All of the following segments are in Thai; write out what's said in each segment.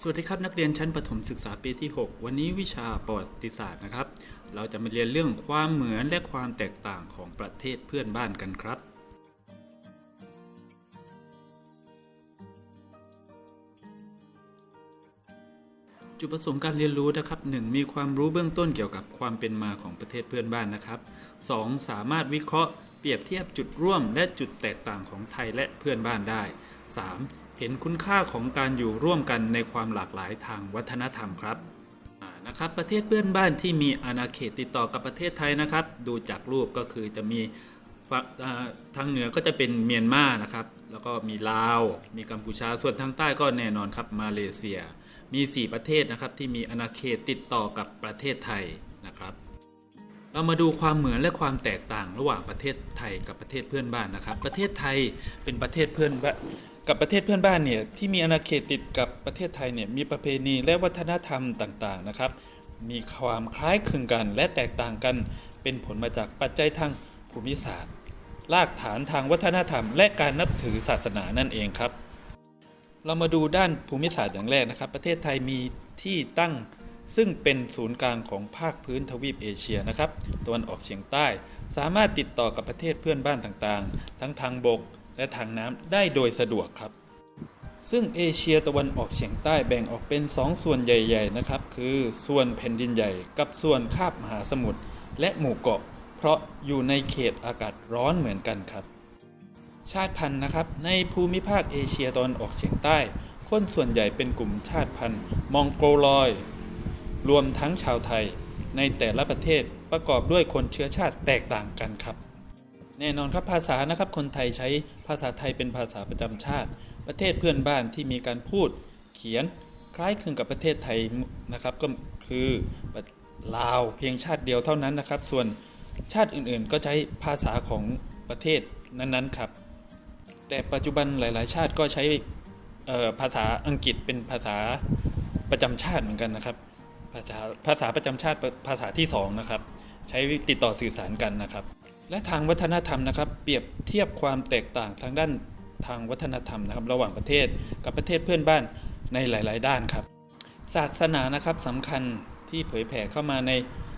สวัสดีครับนักเรียนชั้นประถมศึกษาปีที่ 6 วันนี้วิชาประวัติศาสตร์นะครับ เราจะมาเรียนเรื่องความเหมือนและความแตกต่างของประเทศเพื่อนบ้านกันครับ จุดประสงค์การเรียนรู้นะครับ 1. มีความรู้เบื้องต้นเกี่ยวกับความเป็นมาของประเทศเพื่อนบ้านนะครับ 2. สามารถวิเคราะห์เปรียบเทียบจุดร่วมและจุดแตกต่างของไทยและเพื่อนบ้านได้ 3. เห็นคุณค่าของการอยู่ร่วมกันในความหลากหลายทางวัฒนธรรมครับนะครับประเทศเพื่อนบ้านที่มีอาณาเขตติดต่อกับประเทศไทยนะครับ ดูจากรูปก็คือจะมีทางเหนือก็จะเป็นเมียนมานะครับ แล้วก็มีลาว มีกัมพูชาส่วนทางใต้ก็แน่นอนครับมาเลเซีย มี 4 ประเทศนะครับที่มีอาณาเขตติดต่อกับประเทศไทยนะครับ เรามาดูความเหมือนและความแตกต่างระหว่างประเทศไทยกับประเทศเพื่อนบ้านนะครับ ประเทศไทยเป็นประเทศเพื่อนบ้าน กับประเทศเพื่อนบ้านเนี่ยที่มีอาณาเขตติดกับประเทศไทยเนี่ยมีประเพณีและวัฒนธรรมต่างๆนะครับ มีความคล้ายคลึงกันและแตกต่างกัน เป็นผลมาจากปัจจัยทางภูมิศาสตร์รากฐานทางวัฒนธรรม และการนับถือศาสนานั่นเองครับ เรามาดูด้านภูมิศาสตร์อย่างแรกนะครับ ประเทศไทยมีที่ตั้งซึ่งเป็นศูนย์กลางของภาคพื้นทวีปเอเชียนะครับตะวันออกเฉียงใต้ สามารถติดต่อกับประเทศเพื่อนบ้านต่างๆ ทั้งทางบก และทางน้ำได้โดยสะดวกครับ ซึ่งเอเชียตะวันออกเฉียงใต้แบ่งออกเป็น 2 ส่วนใหญ่ ๆ นะครับ คือส่วนแผ่นดินใหญ่ กับส่วนคาบมหาสมุทรและหมู่เกาะ เพราะอยู่ในเขตอากาศร้อนเหมือนกันครับ ชาติพันธุ์นะครับในภูมิภาคเอเชียตะวันออกเฉียงใต้ คนส่วนใหญ่เป็นกลุ่มชาติพันธุ์มองโกลอย รวมทั้งชาวไทยในแต่ละประเทศประกอบด้วยคนเชื้อชาติแตกต่างกันครับ แน่นอนครับภาษานะครับคนไทยใช้ภาษาไทยเป็นภาษาประจำชาติ ประเทศเพื่อนบ้านที่มีการพูดเขียนคล้ายคลึงกับประเทศไทยนะครับก็คือลาวเพียงชาติเดียวเท่านั้นนะครับ ส่วนชาติอื่นๆ ก็ใช้ภาษาของประเทศนั้นๆครับ แต่ปัจจุบันหลาย ๆ ชาติก็ใช้ภาษาอังกฤษเป็นภาษาประจำชาติเหมือนกันนะครับ ภาษาภาษาประจำชาติภาษาที่2นะครับใช้ติดต่อสื่อสารกันนะครับ และทางวัฒนธรรมนะครับ เปรียบเทียบความแตกต่างทางด้านทางวัฒนธรรมนะครับ ระหว่างประเทศกับประเทศเพื่อนบ้านในหลาย ๆ ด้านครับ ศาสนานะครับสำคัญที่เผยแผ่เข้ามาใน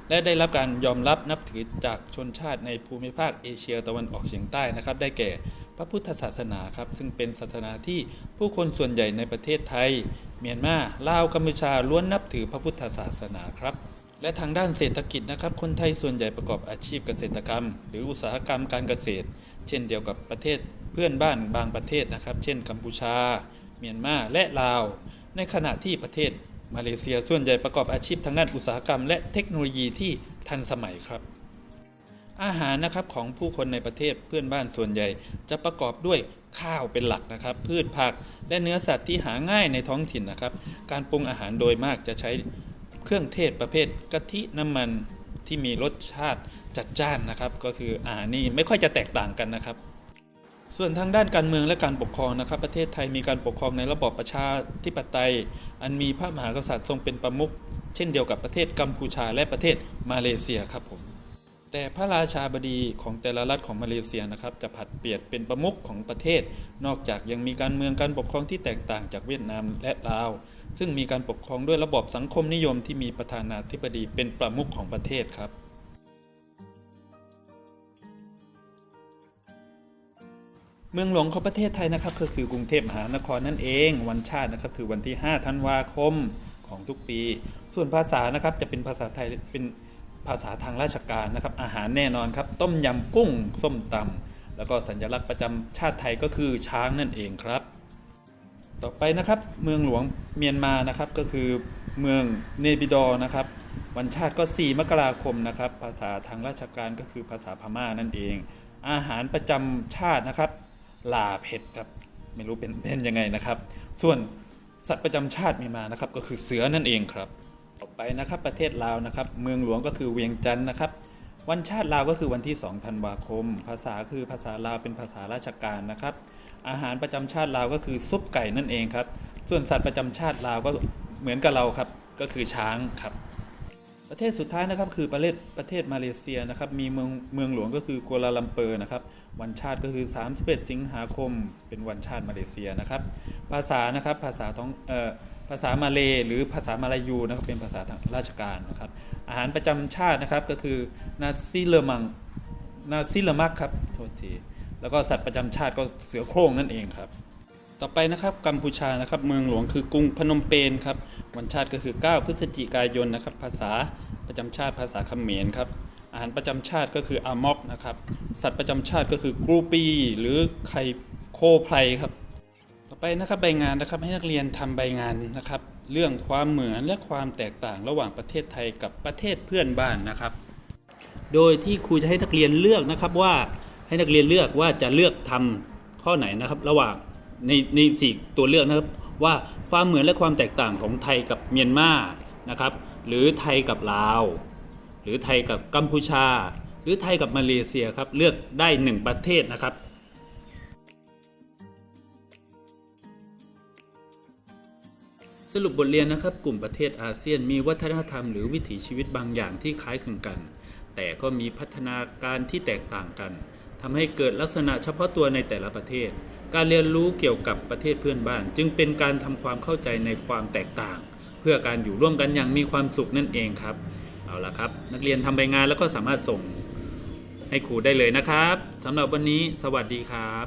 และได้รับการยอมรับนับถือจากชนชาติในภูมิภาคเอเชียตะวันออกเฉียงใต้นะครับ ได้แก่พระพุทธศาสนาครับซึ่งเป็นศาสนาที่ผู้คนส่วนใหญ่ในประเทศไทย เมียนมาลาวกัมพูชาล้วนนับถือพระพุทธศาสนาครับ และทางด้านเศรษฐกิจนะครับ คนไทยส่วนใหญ่ประกอบอาชีพเกษตรกรรม หรืออุตสาหกรรมการเกษตร เช่นเดียวกับประเทศเพื่อนบ้านบางประเทศนะครับ เช่น กัมพูชา เมียนมาและลาว ในขณะที่ประเทศมาเลเซียส่วนใหญ่ประกอบอาชีพทางด้านอุตสาหกรรม และเทคโนโลยีที่ทันสมัยครับ อาหารนะครับของผู้คนในประเทศเพื่อนบ้านส่วนใหญ่ จะประกอบด้วยข้าวเป็นหลักนะครับ พืชผักและเนื้อสัตว์ที่หาง่ายในท้องถิ่นนะครับ การปรุงอาหารโดยมากจะใช้ เครื่องเทศประเภทกะทิน้ำมันที่มีรสชาติจัดจ้านนะครับ ก็คืออาหารนี่ไม่ค่อยจะแตกต่างกันนะครับ ส่วนทางด้านการเมืองและการปกครองนะครับ ประเทศไทยมีการปกครองในระบอบประชาธิปไตย อันมีพระมหากษัตริย์ทรงเป็นประมุขเช่นเดียวกับประเทศกัมพูชาและประเทศมาเลเซียครับผม แต่พระราชาบดีของแต่ละรัฐของมาเลเซียนะครับ จะผัดเปลี่ยนเป็นประมุขของประเทศ นอกจากยังมีการเมืองการปกครองที่แตกต่างจากเวียดนามและลาว ซึ่งมีการปกครองด้วยระบบสังคมนิยมที่มีประธานาธิบดีเป็นประมุขของประเทศครับเมืองหลวงของประเทศไทยนะครับก็คือกรุงเทพมหานครนั่นเอง วันชาตินะครับคือวันที่5ธันวาคมของทุกปี ส่วนภาษานะครับจะเป็นภาษาไทยเป็น ภาษาทางราชการนะครับ อาหารแน่นอนครับ ต้มยำกุ้ง ส้มตำแล้วก็สัญลักษณ์ประจำชาติไทยก็คือช้างนั่นเองครับ ต่อไปนะครับเมืองหลวงเมียนมานะครับก็คือเมืองเนบิดอ์นะครับ วันชาติก็ 4 มกราคมนะครับ ภาษาทางราชการก็คือภาษาพม่านั่นเอง อาหารประจำชาตินะครับลาเผ็ดครับไม่รู้เป็นเป็นยังไงนะครับ ส่วนสัตว์ประจำชาติเมียนมานะครับก็คือเสือนั่นเองครับ ต่อไปนะครับประเทศลาวนะครับ เมืองหลวงก็คือเวียงจันทร์นะครับ วันชาติลาวก็คือวันที่2ธันวาคม ภาษาคือภาษาลาวเป็นภาษาราชการนะครับ อาหารประจำชาติลาวก็คือซุปไก่นั่นเองครับ ส่วนสัตว์ประจำชาติลาวก็เหมือนกับเราครับก็คือช้างครับ ประเทศสุดท้ายนะครับคือประเทศประเทศมาเลเซียนะครับ มีเมืองเมืองหลวงก็คือกัวลาลัมเปอร์นะครับ วันชาติก็คือ 31 สิงหาคม เป็นวันชาติมาเลเซียนะครับ ภาษานะครับภาษาท้องเอ่อ ภาษามาเลย์หรือภาษามาลายูนะครับเป็นภาษาทางราชการนะครับ อาหารประจำชาตินะครับก็คือนาซิเลมังนาซิเลมักครับโทษทีแล้วก็สัตว์ประจำชาติก็เสือโคร่งนั่นเองครับ ต่อไปนะครับกัมพูชานะครับเมืองหลวงคือกรุงพนมเปญครับวันชาติก็คือ 9 พฤศจิกายนนะครับ ภาษาประจำชาติภาษาเขมรครับอาหารประจำชาติก็คืออามอกนะครับ สัตว์ประจำชาติก็คือกรูปี หรือไข่โคไพรครับ อไปนะครับใบงานนะครับให้นักเรียนทำใบงานนะครับ เรื่องความเหมือนและความแตกต่างระหว่างประเทศไทยกับประเทศเพื่อนบ้านนะครับ โดยที่ครูจะให้นักเรียนเลือกนะครับว่าให้นักเรียนเลือกว่าจะเลือกทำข้อไหนนะครับ ระหว่างในในสี่ตัวเลือกนะครับว่าความเหมือนและความแตกต่างของไทยกับเมียนมานะครับ หรือไทยกับลาว หรือไทยกับกัมพูชา หรือไทยกับมาเลเซียครับเลือกได้หนึ่งประเทศนะครับ สรุปบทเรียนนะครับ กลุ่มประเทศอาเซียนมีวัฒนธรรมหรือวิถีชีวิตบางอย่างที่คล้ายคลึงกัน แต่ก็มีพัฒนาการที่แตกต่างกันทำให้เกิดลักษณะเฉพาะตัวในแต่ละประเทศ การเรียนรู้เกี่ยวกับประเทศเพื่อนบ้าน จึงเป็นการทำความเข้าใจในความแตกต่าง เพื่อการอยู่ร่วมกันอย่างมีความสุขนั่นเองครับ เอาละครับ นักเรียนทำใบงานแล้วก็สามารถส่งให้ครูได้เลยนะครับสำหรับวันนี้ สวัสดีครับ